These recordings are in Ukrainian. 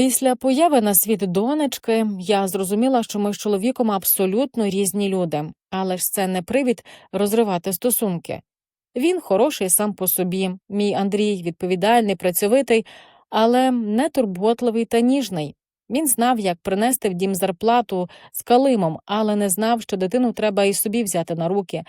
Після появи на світ донечки я зрозуміла, що ми з чоловіком абсолютно різні люди, але ж це не привід розривати стосунки. Він хороший сам по собі, мій Андрій відповідальний, працьовитий, але не турботливий та ніжний. Він знав, як принести в дім зарплату з калимом, але не знав, що дитину треба і собі взяти на руки.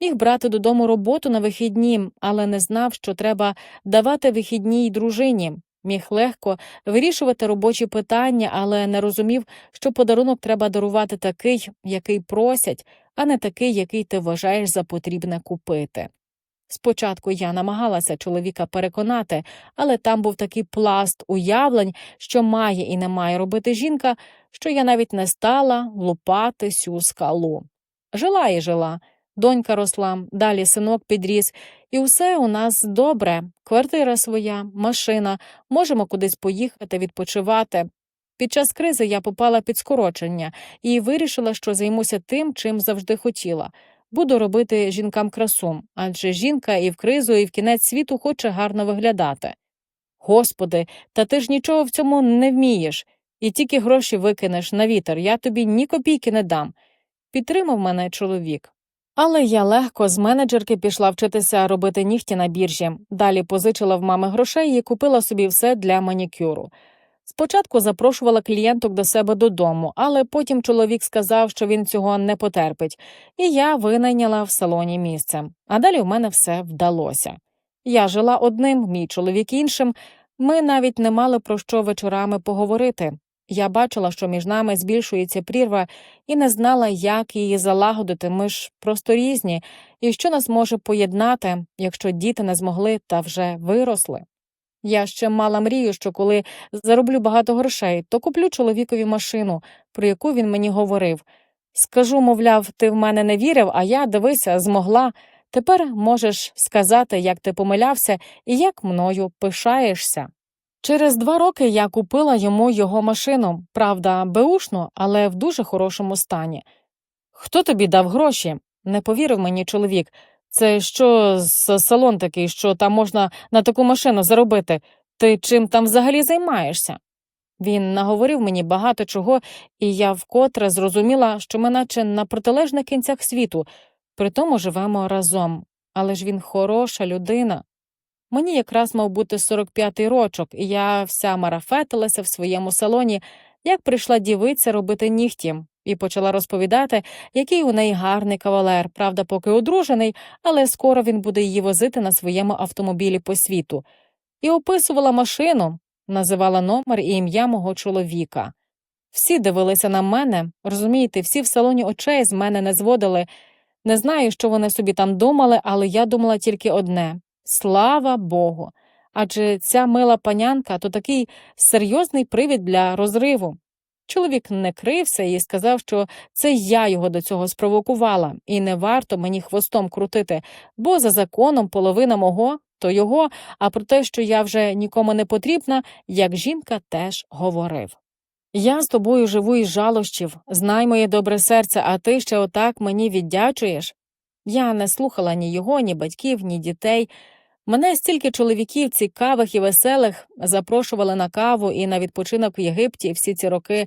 Міг брати додому роботу на вихідні, але не знав, що треба давати вихідній дружині. Міг легко вирішувати робочі питання, але не розумів, що подарунок треба дарувати такий, який просять, а не такий, який ти вважаєш за потрібне купити. Спочатку я намагалася чоловіка переконати, але там був такий пласт уявлень, що має і не має робити жінка, що я навіть не стала лупати сю скалу. Жила і жила. Донька росла, далі синок підріс, і все у нас добре. Квартира своя, машина, можемо кудись поїхати, відпочивати. Під час кризи я попала під скорочення і вирішила, що займуся тим, чим завжди хотіла. Буду робити жінкам красу, адже жінка і в кризу, і в кінець світу хоче гарно виглядати. Господи, та ти ж нічого в цьому не вмієш, і тільки гроші викинеш на вітер, я тобі ні копійки не дам. Підтримав мене чоловік. Але я легко з менеджерки пішла вчитися робити нігті на біржі. Далі позичила в мами грошей і купила собі все для манікюру. Спочатку запрошувала клієнток до себе додому, але потім чоловік сказав, що він цього не потерпить, і я винайняла в салоні місце. А далі в мене все вдалося. Я жила одним, мій чоловік іншим. Ми навіть не мали про що вечорами поговорити. Я бачила, що між нами збільшується прірва, і не знала, як її залагодити. Ми ж просто різні, і що нас може поєднати, якщо діти не змогли та вже виросли. Я ще мала мрію, що коли зароблю багато грошей, то куплю чоловікові машину, про яку він мені говорив. Скажу, мовляв, ти в мене не вірив, а я, дивися, змогла. Тепер можеш сказати, як ти помилявся і як мною пишаєшся. Через два роки я купила йому його машину, правда, беушну, але в дуже хорошому стані. Хто тобі дав гроші? не повірив мені чоловік. Це що за салон такий, що там можна на таку машину заробити? Ти чим там взагалі займаєшся? Він наговорив мені багато чого, і я вкотре зрозуміла, що ми наче на протилежних кінцях світу, притому живемо разом. Але ж він хороша людина. Мені якраз мав бути 45-й рочок, і я вся марафетилася в своєму салоні, як прийшла дівиця робити нігті, і почала розповідати, який у неї гарний кавалер, правда, поки одружений, але скоро він буде її возити на своєму автомобілі по світу. І описувала машину, називала номер і ім'я мого чоловіка. Всі дивилися на мене, розумієте, всі в салоні очей з мене не зводили. Не знаю, що вони собі там думали, але я думала тільки одне слава Богу. Адже ця мила панянка то такий серйозний привід для розриву. Чоловік не крився і сказав, що це я його до цього спровокувала, і не варто мені хвостом крутити, бо за законом половина мого то його, а про те, що я вже нікому не потрібна, як жінка теж говорив. Я з тобою живу із жалощів, знай моє добре серце, а ти ще отак мені віддячуєш. Я не слухала ні його, ні батьків, ні дітей. Мене стільки чоловіків цікавих і веселих запрошували на каву і на відпочинок в Єгипті всі ці роки.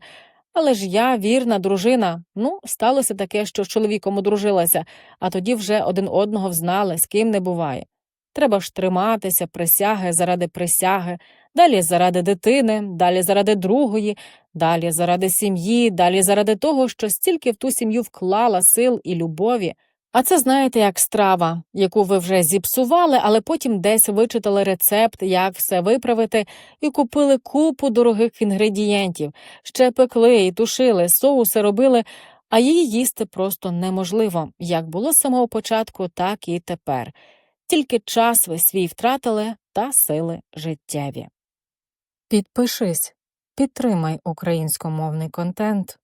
Але ж я вірна дружина. Ну, сталося таке, що з чоловіком одружилася, а тоді вже один одного взнали, з ким не буває. Треба ж триматися, присяги заради присяги, далі заради дитини, далі заради другої, далі заради сім'ї, далі заради того, що стільки в ту сім'ю вклала сил і любові. А це знаєте, як страва, яку ви вже зіпсували, але потім десь вичитали рецепт, як все виправити, і купили купу дорогих інгредієнтів, ще пекли і тушили, соуси робили, а її їсти просто неможливо, як було з самого початку, так і тепер. Тільки час ви свій втратили та сили життєві. Підпишись, підтримай українськомовний контент.